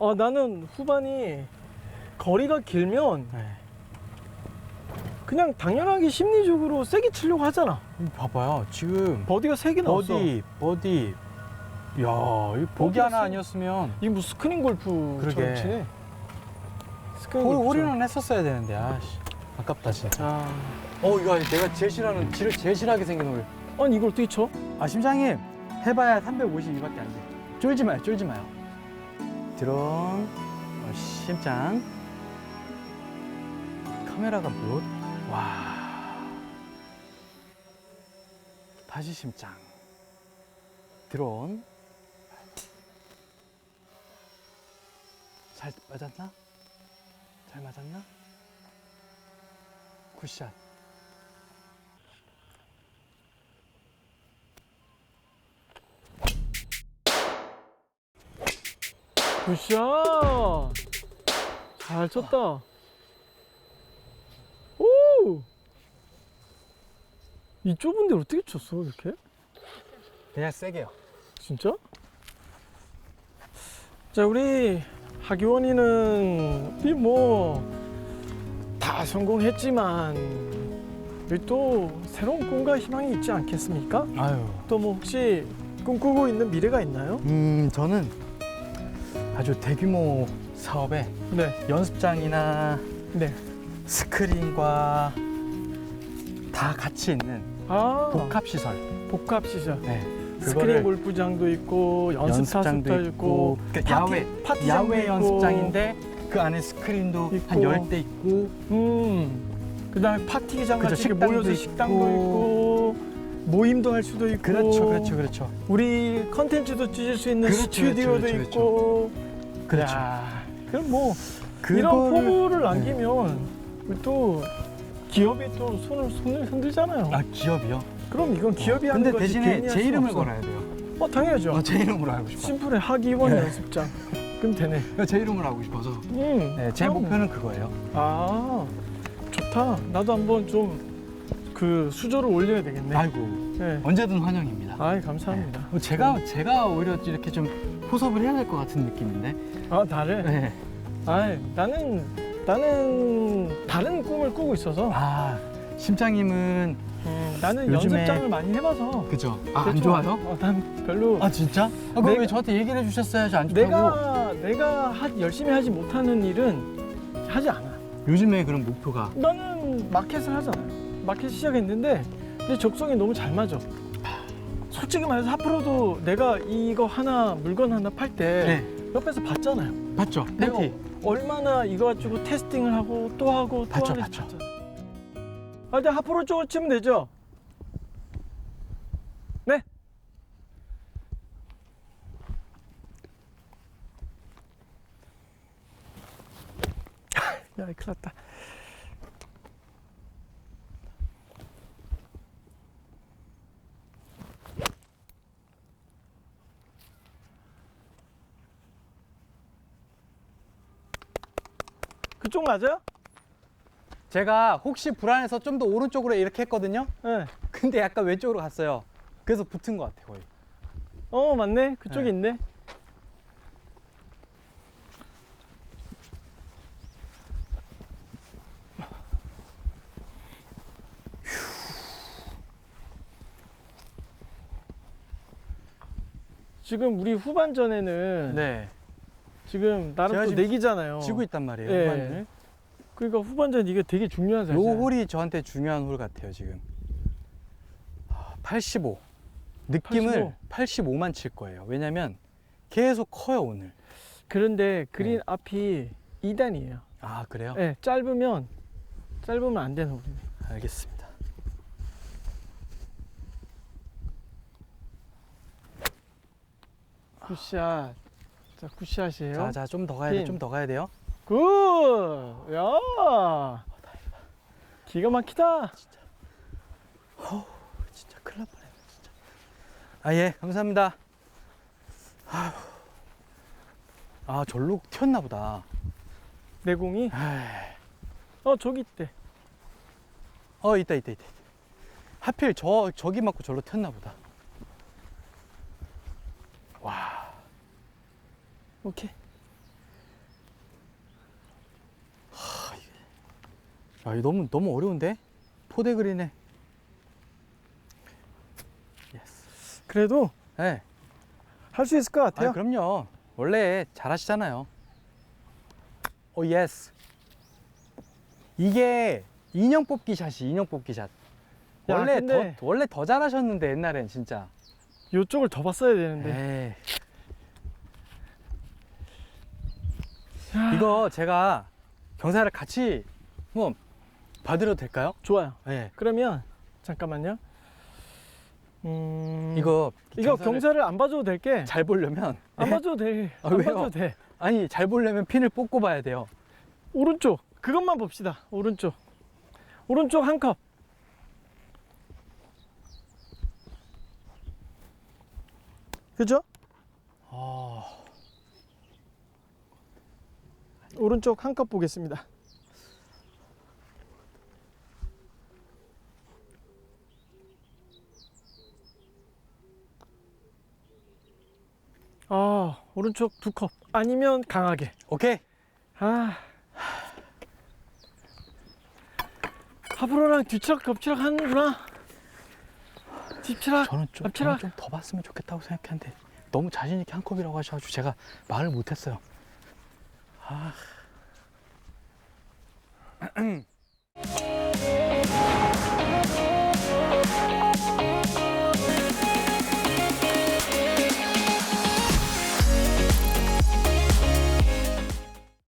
어, 나는 후반이 거리가 길면 네. 그냥 당연하게 심리적으로 세게 치려고 하잖아. 봐봐요. 지금 버디가 세개 나왔어. 버디, 버디. 야, 이 보기 하나 세- 아니었으면 이게 뭐 스크린 골프처럼 그러게. 치네. 스크린 홀, 골프처럼. 홀인원 했었어야 되는데 아씨 아깝다 진짜. 아, 어 이거 내가 제일 싫어하는 제일, 제일 싫어하게 생긴 홀. 아니 이걸 어떻게 쳐? 아 심장님 해 봐야 352밖에 안 돼. 쫄지 마요, 쫄지 마요. 드론, 어, 심장. 카메라가 몇? 와. 다시 심장. 드론. 잘 맞았나? 잘 맞았나? 굿샷. 굿샷! 잘 쳤다. 오! 이 좁은 데 어떻게 쳤어, 이렇게? 그냥 세게요. 진짜? 자, 우리 하기원이는 이 뭐 다 성공했지만 우리 또 새로운 꿈과 희망이 있지 않겠습니까? 아유. 또 뭐 혹시 꿈꾸고 있는 미래가 있나요? 음, 저는 아주 대규모 사업에 네, 연습장이나 네. 스크린과 다 같이 있는 아, 복합 시설. 복합 시설. 네. 스크린 골프장도 있고 연습 연습장도 있고, 있고, 그 파티- 야외 파티장도 야외 있고. 연습장인데 그 안에 스크린도 있고. 한 열 대 있고 음. 그다음에 파티장 그죠, 같이 식당도 모여서 있고. 식당도 있고 모임도 할 수도 있고 그렇죠, 그렇죠, 그렇죠. 우리 컨텐츠도 찍을 수 있는 그렇죠, 스튜디오도 그렇죠, 그렇죠, 있고 그렇죠. 야, 그럼 뭐 이런 그거를- 포부를 남기면 우리 또 기업이 또 손을 손을 흔들잖아요. 아 기업이요? 그럼 이건 기업이 하는 근데 거지 대신에 개인이 할 제 수는 이름을 없어. 걸어야 돼요. 어 당연하죠. 어, 제 이름으로 알고 싶어요. 심플해 하기원 네. 연습장. 그럼 되네. 제 이름으로 알고 싶어서. 음. 네, 제 그럼. 목표는 그거예요. 아 좋다. 나도 한번 좀 그 수저를 올려야 되겠네. 아이고 네. 언제든 환영입니다. 아이 감사합니다. 어, 제가 제가 오히려 이렇게 좀 포섭을 해야 될 것 같은 느낌인데. 아 나를. 네. 아이 나는 나는 다른 꿈을 꾸고 있어서 아 심장님은 음, 나는 요즘에- 연습장을 많이 해봐서. 그죠? 아, 안 그렇죠. 좋아요? 어, 난 별로. 아 진짜? 아, 그럼 내가- 왜 저한테 얘기를 해주셨어야지 안 좋다고? 내가 내가 하, 열심히 하지 못하는 일은 하지 않아. 요즘에 그런 목표가 나는 마켓을 하잖아요. 마켓 시작했는데 근데 적성이 너무 잘 맞아. 솔직히 말해서 앞으로도 내가 이거 하나 물건 하나 팔 때 네 옆에서 봤잖아요. 봤죠? 팬티 얼마나 이거 가지고 테스팅을 하고 또 하고 또 봤죠, 하는지 봤죠. 아, 이제 앞으로 쪽으로 치면 되죠? 네? 야, 큰일 났다. 그쪽 맞아요? 제가 혹시 불안해서 좀 더 오른쪽으로 이렇게 했거든요 네. 근데 약간 왼쪽으로 갔어요 그래서 붙은 것 같아 거의 어, 맞네. 그쪽에 네. 있네. 지금 우리 후반전에는 네 지금 나름 또 지금 내기잖아요. 지고 있단 말이에요 예. 후반을. 그러니까 후반전 이게 되게 중요한 요 사실. 홀이 저한테 중요한 홀 같아요 지금 아, 85 느낌을 85. 만칠 거예요 왜냐면 계속 커요 오늘 그런데 그린 네. 앞이 2단이에요. 아 그래요? 네, 짧으면 짧으면 안 되는 홀이네. 알겠습니다 굿샷. 자, 굿샷이에요. 자 자 좀 더 가야 돼 핀. 좀 더 가야 돼요 굿! 야! 기가 막히다. 진짜 큰일 날 뻔했네 진짜 아 예 감사합니다 아휴. 아 절로 튀었나 보다 내공이. 어, 저기 있대. 어 있다 있다 있다 하필 저 저기 맞고 절로 튀었나 보다 오케이. 하, 이게. 야, 이거 너무, 너무 어려운데? 포대그리네. 그래도 예. 네. 할 수 있을 것 같아요. 아, 그럼요. 원래 잘하시잖아요. 어, 오, 예스. 이게 인형 뽑기 샷이 인형 뽑기 샷. 야, 원래 근데- 더 원래 더 잘하셨는데 옛날엔 진짜. 이쪽을 더 봤어야 되는데. 에이. 이거 제가 경사를 같이 뭐 봐드려도 될까요? 좋아요. 네. 그러면 잠깐만요. 음, 이거 이거 경사를 경사를 안 봐줘도 될게 잘 보려면 안 예? 봐줘도 돼. 아, 안 왜요? 봐줘도 돼. 아니 잘 보려면 핀을 뽑고 봐야 돼요. 오른쪽 그것만 봅시다. 오른쪽 오른쪽 한 컵. 그죠? 오른쪽 한 컵 보겠습니다. 아 오른쪽 두 컵 아니면 강하게 오케이. 아 앞으로랑 뒤치락 겹치락 하는구나 뒤치락 저는 좀, 앞치라. 저는 좀더 봤으면 좋겠다고 생각했는데 너무 자신 있게 한 컵이라고 하셔가지고 제가 말을 못했어요. 아,